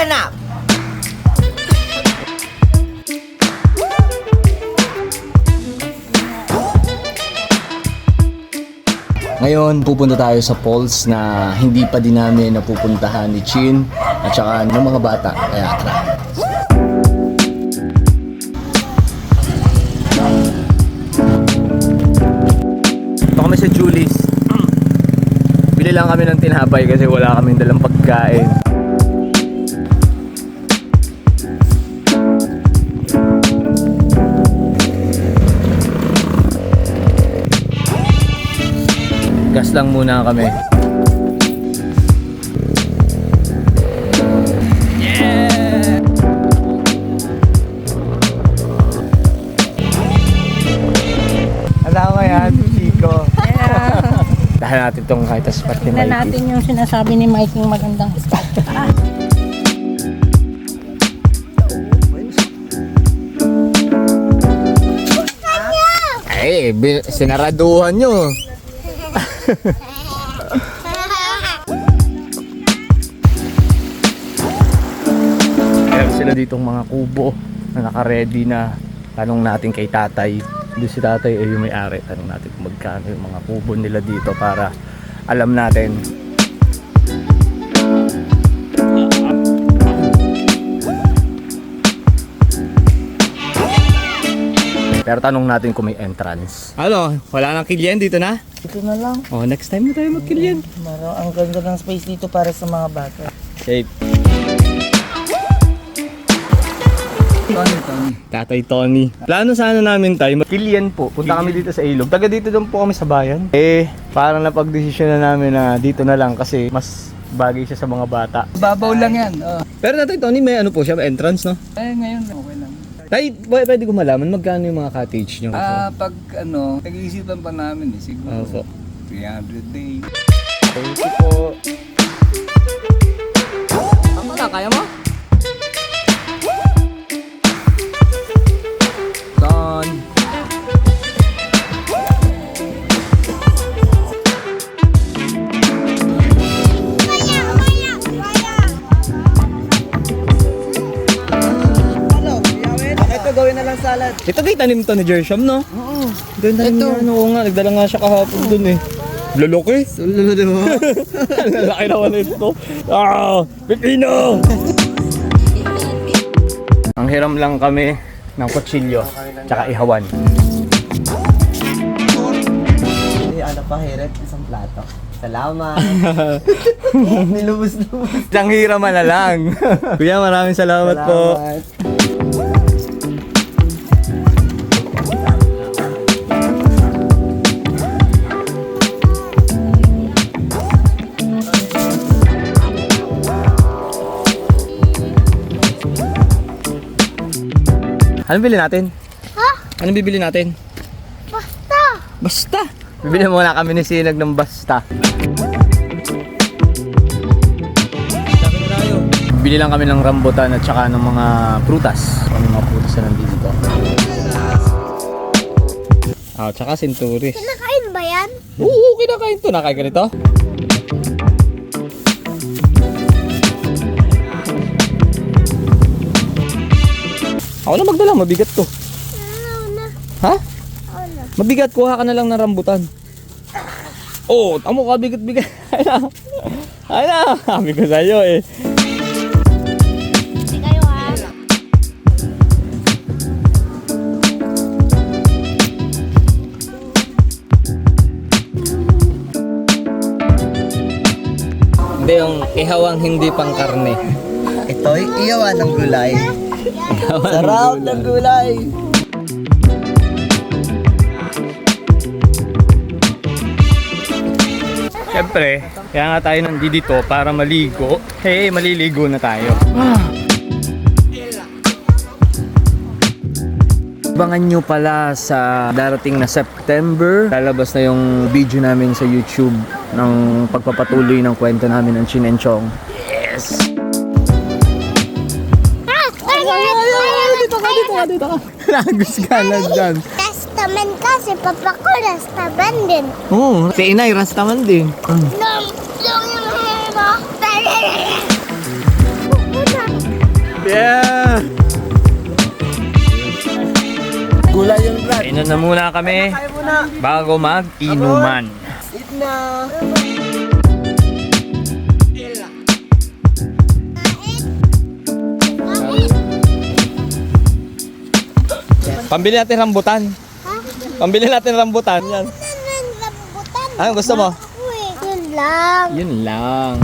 ganap. Ngayon, pupunta tayo sa falls na hindi pa din namin napupuntahan ni Chin at saka ng mga bata. Kaya tara. Ito kami sa Julie's. Bili lang kami ng tinapay kasi wala kaming dalang pagkain. Gas lang muna kami. Yeah! Alam mo yan, Chico. Dahil natin itong kahit spot ni Mikey. natin yung sinasabi ni Mike yung magandang spot. Ay, bi- sinaraduhan nyo. Meron sila ditong mga kubo na naka-ready na tanong natin kay tatay. Hindi si tatay ay yung may-ari. Tanong natin kung magkano yung mga kubo nila dito para alam natin. Pero tanong natin kung may entrance. Ano? Wala nang kilyan dito na? Ito na lang. Oh, next time na tayo magkilyan. Maro, ang ganda ng space dito para sa mga bata. Safe. Tony, Tony. Tatay Tony. Plano sana namin tayo, magkilyan po. Punta kami dito sa Ilog. Taga dito doon po kami sa bayan. Eh, parang napag-desisyon na namin na dito na lang kasi mas bagay siya sa mga bata. Babaw lang yan. Oh. Pero Tatay Tony, may ano po siya, may entrance, no? Eh, ngayon, okay lang. Tay, pwede, pwede ko malaman magkano yung mga cottage nyo? Ah, pag ano, nag-iisipan pa namin eh, siguro. Opo. 300 day. Thank you po. Na, kaya mo? Salad. Ito kay tanim to ni Jersham, no? Oo. Ganda Ito. niya, ano nga, nagdala nga siya kahapon dun eh. Luluki? Luludo mo. Lalaki naman ito. Ah! Pipino! Ang hiram lang kami ng kutsilyo, tsaka ihawan. ano pa, hirit? Isang plato. Salamat. Nilubos-lubos. Isang hiraman na lang. Kuya, maraming salamat, po. Salamat. Anong bili natin? Ha? Anong bibili natin? Basta! Basta! Bibili muna kami ni Sinag ng basta. Bili lang kami ng rambutan at saka ng mga prutas. Ano mga prutas na nandito? Ah, tsaka sinturis. Kinakain ba yan? Oo, kinakain to. Nakain ka nito? Ako na magdala, mabigat to. Ano na? Ha? Ano? Mabigat, kuha ka na lang ng rambutan. Oh, tamo ka bigat-bigat. Ay na. Ay na. Sabi ko sa'yo eh. Hindi, yung ihawang hindi pang karne. Ito'y iyawan ng gulay. Sarap ng gulay. Siyempre, kaya nga tayo nandito para maligo. Hey, maliligo na tayo. Abangan nyo pala sa darating na September. Lalabas na yung video namin sa YouTube ng pagpapatuloy ng kwento namin ng Chin and Chong. Yes! ka, dito ka, dito ka. Na dyan. Testament kasi papa ko testament din. Oo, si Inay, rastaman din. Nung, nung, nung, nung, Yeah! Gulay yung brad. Inom na muna kami bago mag-inuman. Eat na. Pambili natin rambutan. Pambili natin rambutan. Yan. Ano rambutan? Anong gusto mo? Yun lang. Yun lang.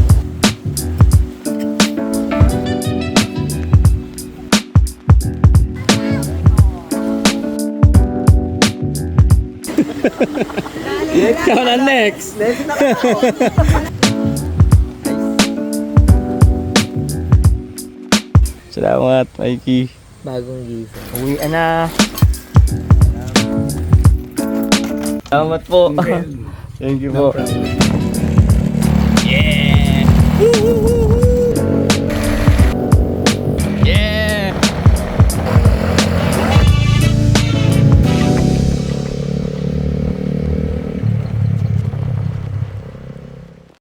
Ikaw na next. Salamat, Mikey bagong gising. Uwi na. Salamat po. Thank you po. No yeah! Woo-hoo!